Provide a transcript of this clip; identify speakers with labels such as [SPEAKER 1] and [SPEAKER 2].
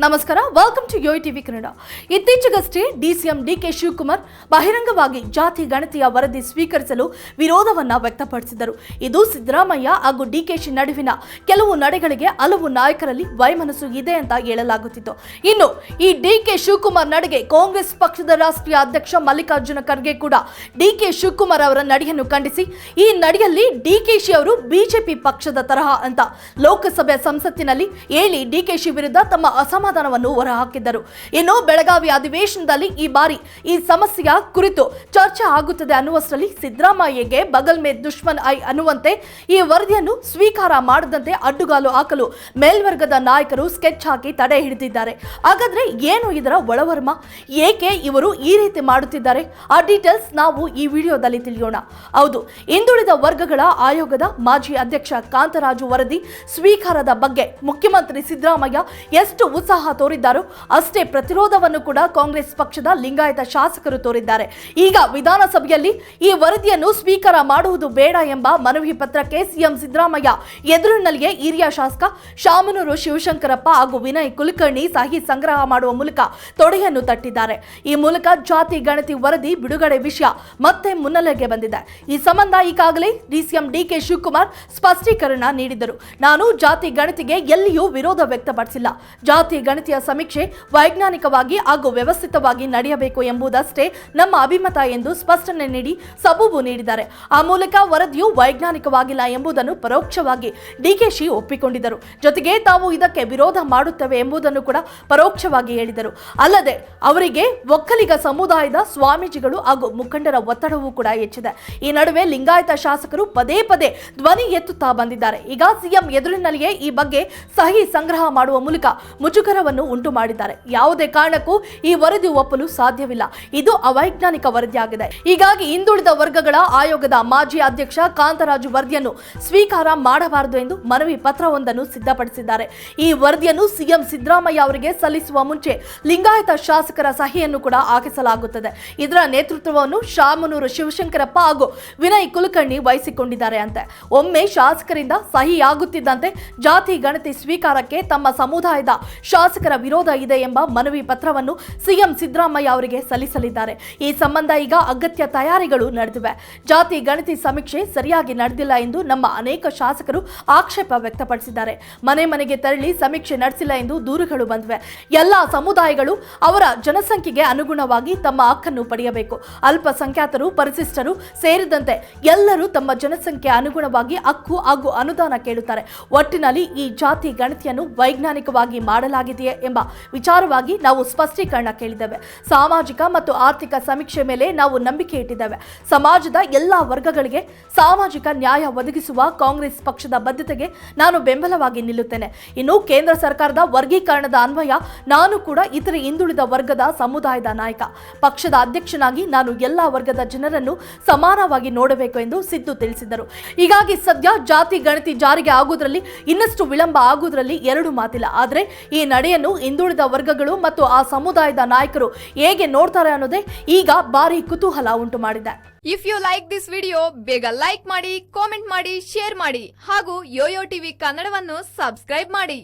[SPEAKER 1] ನಮಸ್ಕಾರ welcome to yo TV Kannada. ಇತ್ತೀಚೆಗಷ್ಟೇ DCM DK Shivakumar ಬಹಿರಂಗವಾಗಿ ಜಾತಿ ಗಣತಿಯ ವರದಿ ಸ್ವೀಕರಿಸಲು ವಿರೋಧವನ್ನ ವ್ಯಕ್ತಪಡಿಸಿದರು ಇದು ಸಿದ್ದರಾಮಯ್ಯ ಹಾಗೂ ಡಿಕೆಶಿ ನಡುವಿನ ಕೆಲವು ನಡೆಗಳಿಗೆ ಹಲವು ನಾಯಕರಲ್ಲಿ ವೈಮನಸ್ಸು ಇದೆ ಅಂತ ಹೇಳಲಾಗುತ್ತಿತ್ತು. ಇನ್ನು ಈ ಡಿಕೆ ಶಿವಕುಮಾರ್ ನಡೆಗೆ ಕಾಂಗ್ರೆಸ್ ಪಕ್ಷದ ರಾಷ್ಟ್ರೀಯ ಅಧ್ಯಕ್ಷ ಮಲ್ಲಿಕಾರ್ಜುನ ಖರ್ಗೆ ಕೂಡ ಡಿಕೆ ಶಿವಕುಮಾರ್ ಅವರ ನಡೆಯನ್ನು ಖಂಡಿಸಿ, ಈ ನಡೆಯಲ್ಲಿ ಡಿಕೆಶಿ ಅವರು ಬಿಜೆಪಿ ಪಕ್ಷದ ತರಹ ಅಂತ ಲೋಕಸಭೆ ಸಂಸತ್ತಿನಲ್ಲಿ ಹೇಳಿ ಡಿಕೆಶಿ ವಿರುದ್ಧ ತಮ್ಮ ಅಸಮಾಧಾನವನ್ನು ಹೊರಹಾಕಿದ್ದರು. ಇನ್ನು ಬೆಳಗಾವಿ ಅಧಿವೇಶನದಲ್ಲಿ ಈ ಬಾರಿ ಈ ಸಮಸ್ಯೆಯ ಕುರಿತು ಚರ್ಚೆ ಆಗುತ್ತದೆ ಅನ್ನುವಷ್ಟರಲ್ಲಿ ಸಿದ್ದರಾಮಯ್ಯಗೆ ಬಗಲ್ ಮೇ ದುಶ್ಮನ್ ಐ ಅನ್ನುವಂತೆ ಈ ವರದಿಯನ್ನು ಸ್ವೀಕಾರ ಮಾಡದಂತೆ ಅಡ್ಡುಗಾಲು ಹಾಕಲು ಮೇಲ್ವರ್ಗದ ನಾಯಕರು ಸ್ಕೆಚ್ ಹಾಕಿ ತಡೆ ಹಿಡಿದಿದ್ದಾರೆ. ಹಾಗಾದ್ರೆ ಏನು ಇದರ ಒಳವರ್ಮ? ಏಕೆ ಇವರು ಈ ರೀತಿ ಮಾಡುತ್ತಿದ್ದಾರೆ? ಆ ಡೀಟೇಲ್ಸ್ ನಾವು ಈ ವಿಡಿಯೋದಲ್ಲಿ ತಿಳಿಯೋಣ. ಹೌದು, ಹಿಂದುಳಿದ ವರ್ಗಗಳ ಆಯೋಗದ ಮಾಜಿ ಅಧ್ಯಕ್ಷ ಕಾಂತರಾಜು ವರದಿ ಸ್ವೀಕಾರದ ಬಗ್ಗೆ ಮುಖ್ಯಮಂತ್ರಿ ಸಿದ್ದರಾಮಯ್ಯ ಎಷ್ಟು ತೋರಿದ್ದಾರೋ ಅಷ್ಟೇ ಪ್ರತಿರೋಧವನ್ನು ಕೂಡ ಕಾಂಗ್ರೆಸ್ ಪಕ್ಷದ ಲಿಂಗಾಯತ ಶಾಸಕರು ತೋರಿದ್ದಾರೆ. ಈಗ ವಿಧಾನಸಭೆಯಲ್ಲಿ ಈ ವರದಿಯನ್ನು ಸ್ವೀಕಾರ ಮಾಡುವುದು ಬೇಡ ಎಂಬ ಮನವಿ ಪತ್ರಕ್ಕೆ ಸಿಎಂ ಸಿದ್ದರಾಮಯ್ಯ ಎದುರಿನಲ್ಲಿಯೇ ಹಿರಿಯ ಶಾಸಕ ಶಾಮನೂರು ಶಿವಶಂಕರಪ್ಪ ಹಾಗೂ ವಿನಯ್ ಕುಲಕರ್ಣಿ ಸಹಿ ಸಂಗ್ರಹ ಮಾಡುವ ಮೂಲಕ ತೊಡೆಯನ್ನು ತಟ್ಟಿದ್ದಾರೆ. ಈ ಮೂಲಕ ಜಾತಿ, ಗಣತಿ, ವರದಿ, ಬಿಡುಗಡೆ ವಿಷಯ ಮತ್ತೆ ಮುನ್ನೆಲೆಗೆ ಬಂದಿದೆ. ಈ ಸಂಬಂಧ ಈಗಾಗಲೇ ಡಿಸಿಎಂ ಡಿಕೆ ಶಿವಕುಮಾರ್ ಸ್ಪಷ್ಟೀಕರಣ ನೀಡಿದರು ನಾನು ಜಾತಿ, ಗಣತಿಗೆ ಎಲ್ಲಿಯೂ ವಿರೋಧ ವ್ಯಕ್ತಪಡಿಸಿಲ್ಲ. ಜಾತಿ ಗಣತಿಯ ಸಮೀಕ್ಷೆ ವೈಜ್ಞಾನಿಕವಾಗಿ ಹಾಗೂ ವ್ಯವಸ್ಥಿತವಾಗಿ ನಡೆಯಬೇಕು ಎಂಬುದಷ್ಟೇ ನಮ್ಮ ಅಭಿಮತ ಎಂದು ಸ್ಪಷ್ಟನೆ ನೀಡಿ ಸಬೂಬು ನೀಡಿದ್ದಾರೆ. ಆ ಮೂಲಕ ವರದಿಯು ವೈಜ್ಞಾನಿಕವಾಗಿಲ್ಲ ಎಂಬುದನ್ನು ಪರೋಕ್ಷವಾಗಿ ಡಿಕೆಶಿ ಒಪ್ಪಿಕೊಂಡಿದ್ದರು. ಜೊತೆಗೆ ತಾವು ಇದಕ್ಕೆ ವಿರೋಧ ಮಾಡುತ್ತೇವೆ ಎಂಬುದನ್ನು ಕೂಡ ಪರೋಕ್ಷವಾಗಿ ಹೇಳಿದರು. ಅಲ್ಲದೆ ಅವರಿಗೆ ಒಕ್ಕಲಿಗ ಸಮುದಾಯದ ಸ್ವಾಮೀಜಿಗಳು ಹಾಗೂ ಮುಖಂಡರ ಒತ್ತಡವೂ ಕೂಡ ಹೆಚ್ಚಿದೆ. ಈ ನಡುವೆ ಲಿಂಗಾಯತ ಶಾಸಕರು ಪದೇ ಪದೇ ಧ್ವನಿ ಎತ್ತುತ್ತಾ ಬಂದಿದ್ದಾರೆ. ಈಗ ಸಿಎಂ ಎದುರಿನಲ್ಲಿಯೇ ಈ ಬಗ್ಗೆ ಸಹಿ ಸಂಗ್ರಹ ಮಾಡುವ ಮೂಲಕ ಮುಜುಗರವನ್ನು ಉಂಟು ಮಾಡಿದ್ದಾರೆ ಯಾವುದೇ ಕಾರಣಕ್ಕೂ ಈ ವರದಿ ಒಪ್ಪಲು ಸಾಧ್ಯವಿಲ್ಲ. ಇದು ಅವೈಜ್ಞಾನಿಕ ವರದಿಯಾಗಿದೆ. ಹೀಗಾಗಿ ಹಿಂದುಳಿದ ವರ್ಗಗಳ ಆಯೋಗದ ಮಾಜಿ ಅಧ್ಯಕ್ಷ ಕಾಂತರಾಜು ವರದಿಯನ್ನು ಸ್ವೀಕಾರ ಮಾಡಬಾರದು ಎಂದು ಮನವಿ ಪತ್ರವೊಂದನ್ನು ಸಿದ್ಧಪಡಿಸಿದ್ದಾರೆ. ಈ ವರದಿಯನ್ನು ಸಿಎಂ ಸಿದ್ದರಾಮಯ್ಯ ಅವರಿಗೆ ಸಲ್ಲಿಸುವ ಮುಂಚೆ ಲಿಂಗಾಯತ ಶಾಸಕರ ಸಹಿಯನ್ನು ಕೂಡ ಹಾಕಿಸಲಾಗುತ್ತದೆ. ಇದರ ನೇತೃತ್ವವನ್ನು ಶಾಮನೂರು ಶಿವಶಂಕರಪ್ಪ ಹಾಗೂ ವಿನಯ್ ಕುಲಕರ್ಣಿ ವಹಿಸಿಕೊಂಡಿದ್ದಾರೆ ಅಂತೆ. ಒಮ್ಮೆ ಶಾಸಕರಿಂದ ಸಹಿ ಆಗುತ್ತಿದ್ದಂತೆ ಜಾತಿ ಗಣತಿ ಸ್ವೀಕಾರಕ್ಕೆ ತಮ್ಮ ಸಮುದಾಯದ ಶಾಸಕರ ವಿರೋಧ ಇದೆ ಎಂಬ ಮನವಿ ಪತ್ರವನ್ನು ಸಿಎಂ ಸಿದ್ದರಾಮಯ್ಯ ಅವರಿಗೆ ಸಲ್ಲಿಸಲಿದ್ದಾರೆ. ಈ ಸಂಬಂಧ ಈಗ ಅಗತ್ಯ ತಯಾರಿಗಳು ನಡೆದಿವೆ. ಜಾತಿ ಗಣತಿ ಸಮೀಕ್ಷೆ ಸರಿಯಾಗಿ ನಡೆದಿಲ್ಲ ಎಂದು ನಮ್ಮ ಅನೇಕ ಶಾಸಕರು ಆಕ್ಷೇಪ ವ್ಯಕ್ತಪಡಿಸಿದ್ದಾರೆ. ಮನೆ ಮನೆಗೆ ತೆರಳಿ ಸಮೀಕ್ಷೆ ನಡೆಸಿಲ್ಲ ಎಂದು ದೂರುಗಳು ಬಂದಿವೆ. ಎಲ್ಲ ಸಮುದಾಯಗಳು ಅವರ ಜನಸಂಖ್ಯೆಗೆ ಅನುಗುಣವಾಗಿ ತಮ್ಮ ಹಕ್ಕನ್ನು ಪಡೆಯಬೇಕು. ಅಲ್ಪಸಂಖ್ಯಾತರು, ಪರಿಶಿಷ್ಟರು ಸೇರಿದಂತೆ ಎಲ್ಲರೂ ತಮ್ಮ ಜನಸಂಖ್ಯೆ ಅನುಗುಣವಾಗಿ ಹಕ್ಕು ಹಾಗೂ ಅನುದಾನ ಕೇಳುತ್ತಾರೆ. ಒಟ್ಟಿನಲ್ಲಿ ಈ ಜಾತಿ ಗಣತಿಯನ್ನು ವೈಜ್ಞಾನಿಕವಾಗಿ ಮಾಡಲಾಗಿದೆಯೇ ಎಂಬ ವಿಚಾರವಾಗಿ ನಾವು ಸ್ಪಷ್ಟೀಕರಣ ಕೇಳಿದ್ದೇವೆ. ಸಾಮಾಜಿಕ ಮತ್ತು ಆರ್ಥಿಕ ಸಮೀಕ್ಷೆ ಮೇಲೆ ನಾವು ನಂಬಿಕೆ ಇಟ್ಟಿದ್ದೇವೆ. ಸಮಾಜದ ಎಲ್ಲ ವರ್ಗಗಳಿಗೆ ಸಾಮಾಜಿಕ ನ್ಯಾಯ ಒದಗಿಸುವ ಕಾಂಗ್ರೆಸ್ ಪಕ್ಷದ ಬದ್ಧತೆಗೆ ನಾನು ಬೆಂಬಲವಾಗಿ ನಿಲ್ಲುತ್ತೇನೆ. ಇನ್ನು ಕೇಂದ್ರ ಸರ್ಕಾರದ ವರ್ಗೀಕರಣದ ಅನ್ವಯ ನಾನು ಕೂಡ ಇತರೆ ಹಿಂದುಳಿದ ವರ್ಗದ ಸಮುದಾಯದ ನಾಯಕ. ಪಕ್ಷದ ಅಧ್ಯಕ್ಷನಾಗಿ ನಾನು ಎಲ್ಲ ವರ್ಗದ ಜನರನ್ನು ಸಮಾನವಾಗಿ ನೋಡಬೇಕು ಎಂದು ಸಿದ್ದು ತಿಳಿಸಿದರು ಹೀಗಾಗಿ ಸದ್ಯ ಜಾತಿ ಗಣತಿ ಜಾರಿಗೆ ಆಗುವುದರಲ್ಲಿ ಇನ್ನಷ್ಟು ವಿಳಂಬ ಆಗುವುದರಲ್ಲಿ ಎರಡು ಮಾತಿಲ್ಲ. ಆದರೆ ಈ ನಡೆಯನ್ನು ಹಿಂದುಳಿದ ವರ್ಗಗಳು ಮತ್ತು ಆ ಸಮುದಾಯದ ನಾಯಕರು ಹೇಗೆ ನೋಡ್ತಾರೆ ಅನ್ನೋದೇ ಈಗ ಭಾರಿ ಕುತೂಹಲ ಉಂಟು ಮಾಡಿದೆ.
[SPEAKER 2] If you like this video ಬೇಗ ಲೈಕ್ ಮಾಡಿ ಕಾಮೆಂಟ್ ಮಾಡಿ ಶೇರ್ ಮಾಡಿ ಹಾಗೂ ಯೋಯೋ ಟಿವಿ ಕನ್ನಡವನ್ನು ಸಬ್ಸ್ಕ್ರೈಬ್ ಮಾಡಿ.